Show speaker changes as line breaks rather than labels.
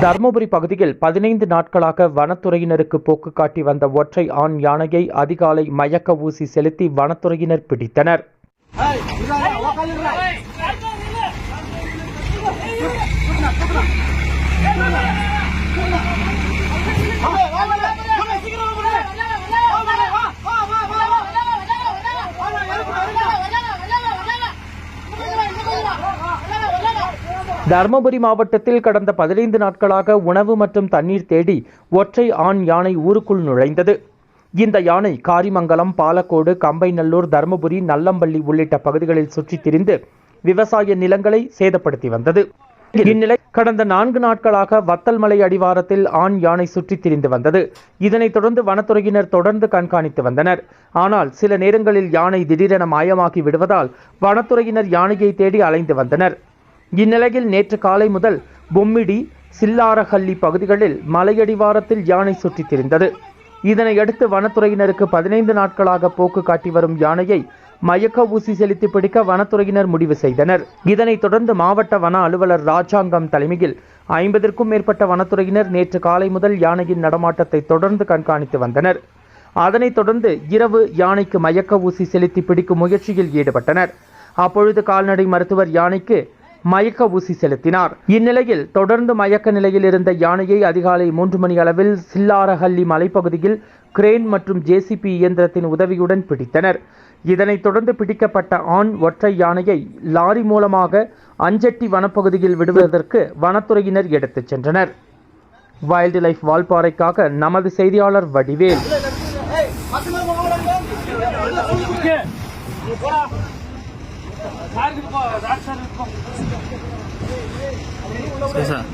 தருமபுரி பகுதியில் பதினைந்து நாட்களாக வனத்துறையினருக்கு போக்கு காட்டி வந்த ஒற்றை ஆண் யானையை அதிகாலை மயக்க ஊசி செலுத்தி வனத்துறையினர் பிடித்தனர் தருமபுரி மாவட்டத்தில் கடந்த பதினைந்து நாட்களாக உணவு மற்றும் தண்ணீர் தேடி ஒற்றை ஆண் யானை ஊருக்குள் நுழைந்தது. இந்த யானை காரிமங்கலம் பாலக்கோடு கம்பைநல்லூர் தருமபுரி நல்லம்பள்ளி உள்ளிட்ட பகுதிகளில் சுற்றித் திரிந்து விவசாய நிலங்களை சேதப்படுத்தி வந்தது. இந்நிலை கடந்த நான்கு நாட்களாக வத்தல்மலை அடிவாரத்தில் ஆண் யானை சுற்றித் திரிந்து வந்தது. இதனைத் தொடர்ந்து வனத்துறையினர் தொடர்ந்து கண்காணித்து வந்தனர். ஆனால் சில நேரங்களில் யானை திடீரென மாயமாகி விடுவதால் வனத்துறையினர் யானையை தேடி அலைந்து வந்தனர். இந்நிலையில் நேற்று காலை முதல் பொம்மிடி சில்லாரஹள்ளி பகுதிகளில் மலையடிவாரத்தில் யானை சுற்றித் திரிந்தது இதனையடுத்து வனத்துறையினருக்கு பதினைந்து நாட்களாக போக்கு காட்டி வரும் யானையை மயக்க ஊசி செலுத்தி பிடிக்க வனத்துறையினர் முடிவு செய்தனர். இதனைத் தொடர்ந்து மாவட்ட வன அலுவலர் ராஜாங்கம் தலைமையில் ஐம்பதற்கும் மேற்பட்ட வனத்துறையினர் நேற்று காலை முதல் யானையின் நடமாட்டத்தை தொடர்ந்து கண்காணித்து வந்தனர். அதனைத் தொடர்ந்து இரவு யானைக்கு மயக்க ஊசி செலுத்தி பிடிக்கும் முயற்சியில் ஈடுபட்டனர். அப்பொழுது கால்நடை மருத்துவர் யானைக்கு மயக்க ஊசி செலுத்தினார். இந்நிலையில் தொடர்ந்து மயக்க நிலையில் இருந்த யானையை அதிகாலை மூன்று மணி அளவில் சில்லாரஹள்ளி மலைப்பகுதியில் கிரேன் மற்றும் ஜேசிபி இயந்திரத்தின் உதவியுடன் பிடித்தனர். இதனைத் தொடர்ந்து பிடிக்கப்பட்ட ஆண் ஒற்றை யானையை லாரி மூலமாக அஞ்சட்டி வனப்பகுதியில் விடுவதற்கு வனத்துறையினர் எடுத்துச் சென்றனர். வைல்டு லைஃப் வால்பாறைக்காக நமது செய்தியாளர் வடிவேல்.
సార్.